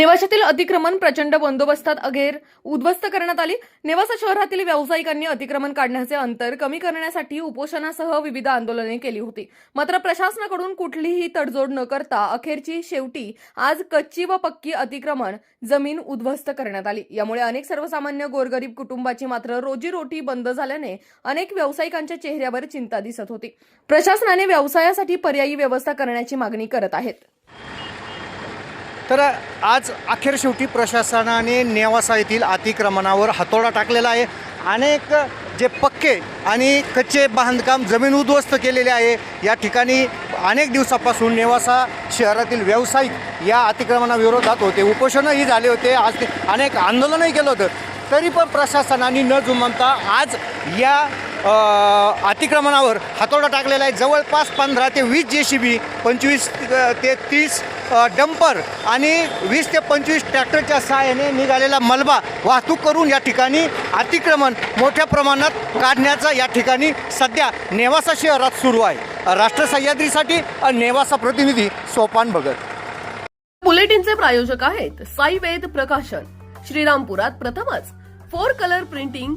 नेवाशातील अतिक्रमण प्रचंड बंदोबस्तात अखेर उद्ध्वस्त करण्यात आली. नेवासा शहरातील व्यावसायिकांनी अतिक्रमण काढण्याचे अंतर कमी करण्यासाठी उपोषणासह विविध आंदोलने केली होती. मात्र प्रशासनाकडून कुठलीही तडजोड न करता अखेरची शेवटी आज कच्ची व पक्की अतिक्रमण जमीन उद्ध्वस्त करण्यात आली. यामुळे अनेक सर्वसामान्य गोरगरीब कुटुंबाची मात्र रोजीरोटी बंद झाल्याने अनेक व्यावसायिकांच्या चेहऱ्यावर चिंता दिसत होती. प्रशासनाने व्यवसायासाठी पर्यायी व्यवस्था करण्याची मागणी करत आहेत. तर आज अखेर शेवटी प्रशासनाने नेवासा येथील अतिक्रमणावर हातोडा टाकलेला आहे. अनेक जे पक्के आणि कच्चे बांधकाम जमीन उद्ध्वस्त केलेले आहे. या ठिकाणी अनेक दिवसापासून नेवासा शहरातील व्यावसायिक या अतिक्रमणाविरोधात होते. उपोषणही झाले होते. आज ते अनेक आंदोलनही केलं होतं. तरी पण प्रशासनाने न जुमानता आज या अतिक्रमणावर हातोडा टाकलेला आहे. जवळपास पंधरा ते वीस जे सी बी पंचवीस ते तीस डंपर आणि वीस ते पंचवीस ट्रॅक्टरच्या सहाय्याने निघालेला मलबा वाहतूक करून या ठिकाणी अतिक्रमण मोठ्या प्रमाणात काढण्याचा या ठिकाणी सध्या नेवासा शहरात सुरू आहे. राष्ट्र सह्याद्रीसाठी नेवासा प्रतिनिधी सोपान भगत. बुलेटिनचे प्रायोजक आहेत साई वेद प्रकाशन. श्रीरामपुरात प्रथमच फोर कलर प्रिंटिंग